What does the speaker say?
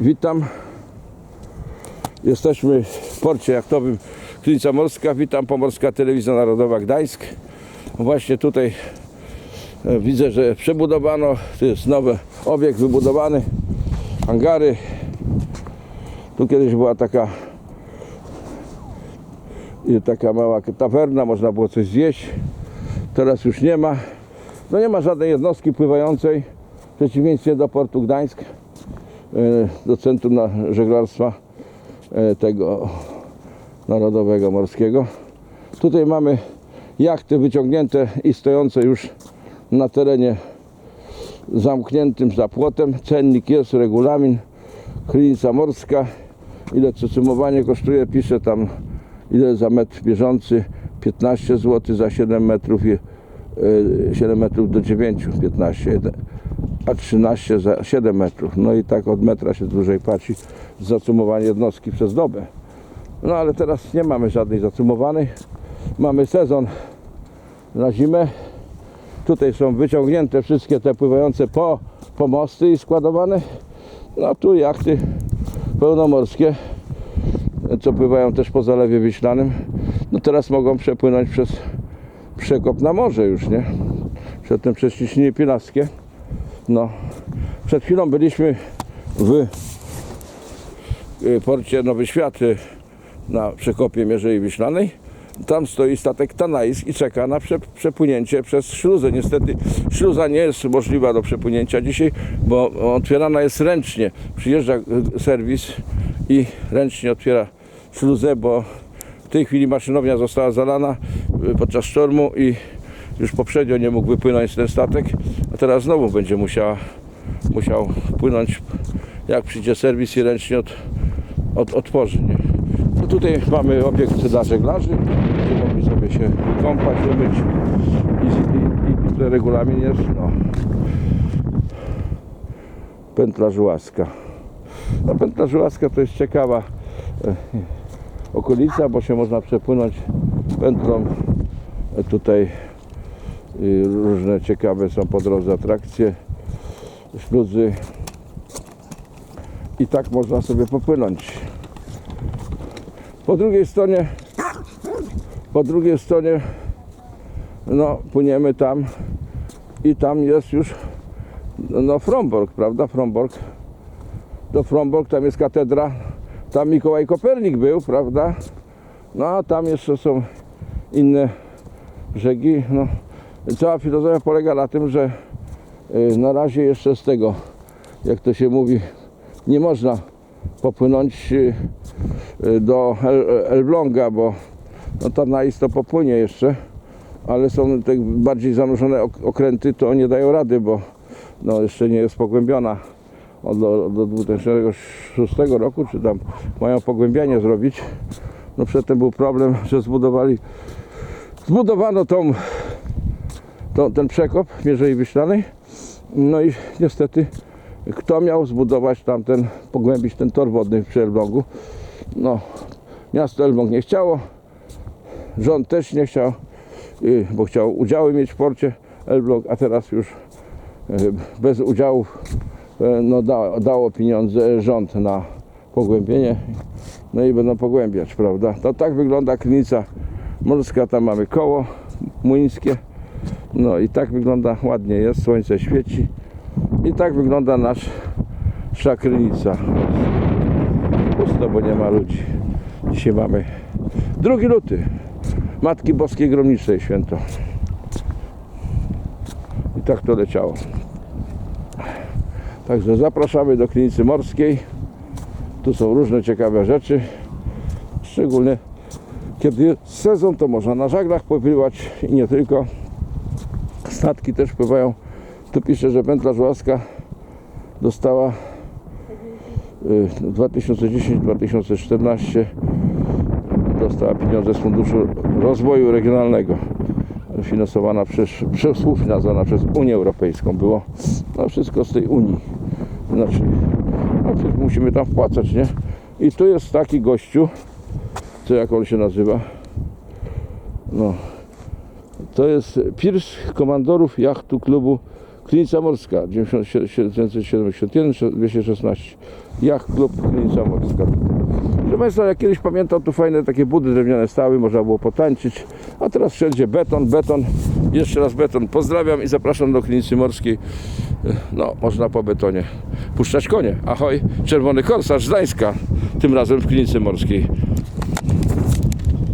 Witam. Jesteśmy w porcie jachtowym Krynica Morska. Witam Pomorska Telewizja Narodowa Gdańsk. Właśnie tutaj e, widzę, że przebudowano. To jest nowy obiekt wybudowany. Hangary. Tu kiedyś była taka taka mała tawerna, można było coś zjeść. Teraz już nie ma. No nie ma żadnej jednostki pływającej w przeciwieństwie do portu Gdańsk, do centrum żeglarstwa e, tego narodowego morskiego. Tutaj mamy jachty wyciągnięte i stojące już na terenie zamkniętym za płotem. Cennik jest, regulamin, krynica morska. Ile cucymowanie kosztuje, pisze tam ile za metr bieżący 15 zł za 7 metrów i e, 7 metrów do 9 15 a 13 za 7 metrów. No i tak od metra się dłużej płaci za cumowanie jednostki przez dobę. No ale teraz nie mamy żadnej zacumowanej. Mamy sezon na zimę. Tutaj są wyciągnięte wszystkie te pływające po pomosty i składowane. No tu jachty pełnomorskie co pływają też po Zalewie Wiślanym, no teraz mogą przepłynąć przez przekop na morze już, nie? Przedtem przez Ciśnienie Pilaskie. No, przed chwilą byliśmy w y, porcie Nowy Świat na przekopie Mierzei Wiślanej. Tam stoi statek Tanais i czeka na prze, przepłynięcie przez śluzę. Niestety śluza nie jest możliwa do przepłynięcia dzisiaj, bo otwierana jest ręcznie. Przyjeżdża y, serwis i ręcznie otwiera śluzę, bo w tej chwili maszynownia została zalana y, podczas sztormu i już poprzednio nie mógł wypłynąć ten statek, a teraz znowu będzie musiała, musiał płynąć jak przyjdzie serwis i ręcznie od, od, otworzy. Nie? No tutaj mamy obiekt dla żeglarzy, gdzie mogli sobie się kąpać, umyć i, i, i, i regulamin jest. No. Pętla żułaska. No, pętla żułaska to jest ciekawa e, okolica, bo się można przepłynąć pętlą. E, Tutaj y, różne ciekawe są po drodze atrakcje, śluzy i tak można sobie popłynąć. Po drugiej stronie po drugiej stronie no płyniemy tam i tam jest już no Fromborg, prawda? Fromborg. Do Fromborg, tam jest katedra. Tam Mikołaj Kopernik był, prawda? No a tam jeszcze są inne brzegi. No, cała filozofia polega na tym, że y, na razie jeszcze z tego, jak to się mówi, nie można popłynąć y, y, do El- Elbląga, bo no tam na isto popłynie jeszcze, ale są te bardziej zanurzone ok- okręty, to nie dają rady, bo no, jeszcze nie jest pogłębiona od, do, do 2006 roku, czy tam mają pogłębianie zrobić. No przedtem był problem, że zbudowali, zbudowano tą, tą, ten przekop Mierzei Wiślanej. No i niestety kto miał zbudować tamten, pogłębić ten tor wodny przy Elblągu? No, miasto Elbląg nie chciało, rząd też nie chciał, y, bo chciał udziały mieć w porcie Elbląg, a teraz już y, bez udziałów e, no, da, dało pieniądze rząd na pogłębienie, no i będą pogłębiać, prawda? To tak wygląda klinica morska, tam mamy koło młyńskie, no i tak wygląda, ładnie jest, słońce świeci i tak wygląda nasz szakrynica. Pusto, bo nie ma ludzi. Dzisiaj mamy 2 luty, Matki Boskiej Gromniczej święto. I tak to leciało. Także zapraszamy do klinicy morskiej. Tu są różne ciekawe rzeczy. Szczególnie kiedy jest sezon, to można na żaglach popływać i nie tylko. Statki też pływają. Tu pisze, że pętla żułaska dostała y, 2010-2014 dostała pieniądze z Funduszu Rozwoju Regionalnego. Finansowana przez, przez współfinansowana przez Unię Europejską było. No wszystko z tej Unii. Znaczy no, musimy tam wpłacać nie? I tu jest taki gościu co jak on się nazywa? No to jest Pirs Komandorów Jachtu Klubu Klinica Morska 971 216. Yacht Klub Klinica Morska. Proszę Państwa, jak kiedyś pamiętam, tu fajne takie budy drewniane stały, można było potańczyć, a teraz wszędzie beton, beton, jeszcze raz beton. Pozdrawiam i zapraszam do Klinicy Morskiej. No, można po betonie puszczać konie. Ahoj, czerwony korsarz z Gdańska, tym razem w Klinicy Morskiej.